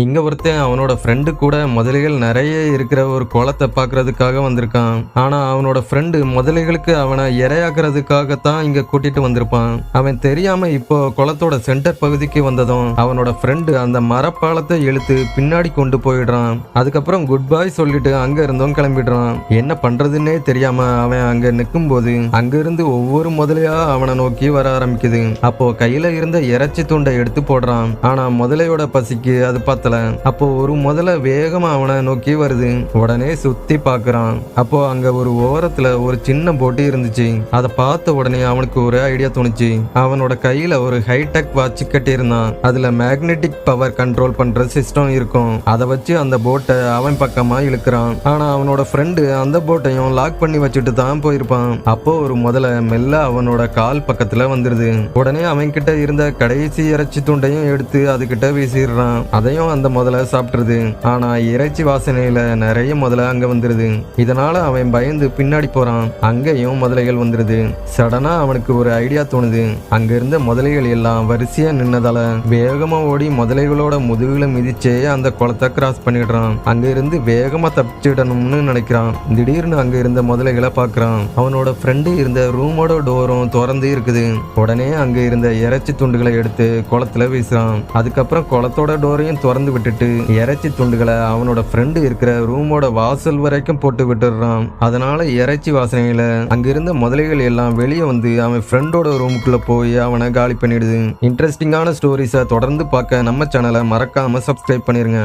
இங்க ஒருத்தன் அவனோட ஃப்ரெண்டு கூட முதலைகள் நிறைய இருக்கிற ஒரு குளத்தை பார்க்கறதுக்காக வந்திருக்கான். ஆனா அவனோட ஃப்ரெண்டு முதலைகளுக்கு அவனை இரையாக்குறதுக்காகத்தான் இங்க கூட்டிட்டு வந்திருப்பான். அவன் தெரியாம இப்போ குளத்தோட சென்டர் பகுதிக்கு வந்ததும் அவனோட ஃப்ரெண்டு அந்த மரப்பாலத்தை இழுத்து பின்னாடி கொண்டு போயிடுறான். அதுக்கப்புறம் குட் பாய் சொல்லிட்டு அங்க இருந்தும் கிளம்பிடுறான். என்ன பண்றதுன்னே தெரியாம அவன் அங்க நிற்கும் போது அங்க இருந்து ஒவ்வொரு முதலையா அவனை நோக்கி வர ஆரம்பிக்குது. அப்போ கையில இருந்த இறைச்சி துண்டை எடுத்து போடுறான். ஆனா முதலையோட பசிக்கு அது பார்த்து பத்தல அப்போ ஒரு முதல்ல வேகமா அவனை நோக்கி வருது. உடனே சுத்தி பாக்குறான். அப்போ அங்க ஒரு ஓரத்துல ஒரு சின்ன போட்டி இருந்துச்சு. அதை பார்த்த உடனே அவனுக்கு ஒரு ஐடியா தோணுச்சு. அவனோட கையில ஒரு ஹைடெக் வாட்ச் கட்டியிருந்தான். அதுல மேக்னெட்டிக் பவர் கண்ட்ரோல் பண்ற சிஸ்டம் இருக்கும். அதை வச்சு அந்த போட்டை அவன் பக்கமா இழுக்கிறான். ஆனா அவனோட ஃப்ரெண்டு அந்த போட்டையும் லாக் பண்ணி வச்சுட்டு தான் போயிருப்பான். அப்போ ஒரு முதல்ல மெல்ல அவனோட கால் பக்கத்துல வந்துருது. உடனே அவன் கிட்ட இருந்த கடைசி இறைச்சி துண்டையும் எடுத்து அதுகிட்ட வீசிடுறான். அதையும் அந்த முதல்ல சாப்பிட்டுருது. ஆனா இறைச்சி வாசனையில நிறைய முதல்ல அங்க வந்துருது. இதனால அவன் பயந்து பின்னாடி போறான். அங்கேயும் முதலைகள் வந்துருது. சடனா அவனுக்கு ஒரு ஐடியா தோணுது. அங்க இருந்த முதலைகள் எல்லாம் வரிசையா நின்னதால வேகமா ஓடி முதலைகளோட முதுகுல மிதிச்சே அந்த குளத்தை கிராஸ் பண்ணிடுறான். அங்க இருந்து வேகமா தப்பிச்சிடணும்னு நினைக்கிறான். திடீர்னு அங்க இருந்த முதலைகளை பாக்குறான் அவனோட ஃப்ரெண்டு இருந்த ரூமோட டோரும் திறந்து இருக்குது. உடனே அங்க இருந்த இறைச்சி துண்டுகளை எடுத்து குளத்துல வீசுறான். அதுக்கப்புறம் குளத்தோட டோரையும் திறந்து திறந்து விட்டுட்டு இறைச்சி துண்டுகளை அவனோட ஃப்ரெண்டு இருக்கிற ரூமோட வாசல் வரைக்கும் போட்டு விட்டுடுறான். அதனால இறைச்சி வாசனையில அங்கிருந்த முதலைகள் எல்லாம் வெளியே வந்து அவன் ஃப்ரெண்டோட ரூமுக்குள்ள போய் அவனை காலி பண்ணிடுது. இன்ட்ரெஸ்டிங்கான ஸ்டோரிஸை தொடர்ந்து பார்க்க நம்ம சேனலை மறக்காம சப்ஸ்கிரைப் பண்ணிருங்க.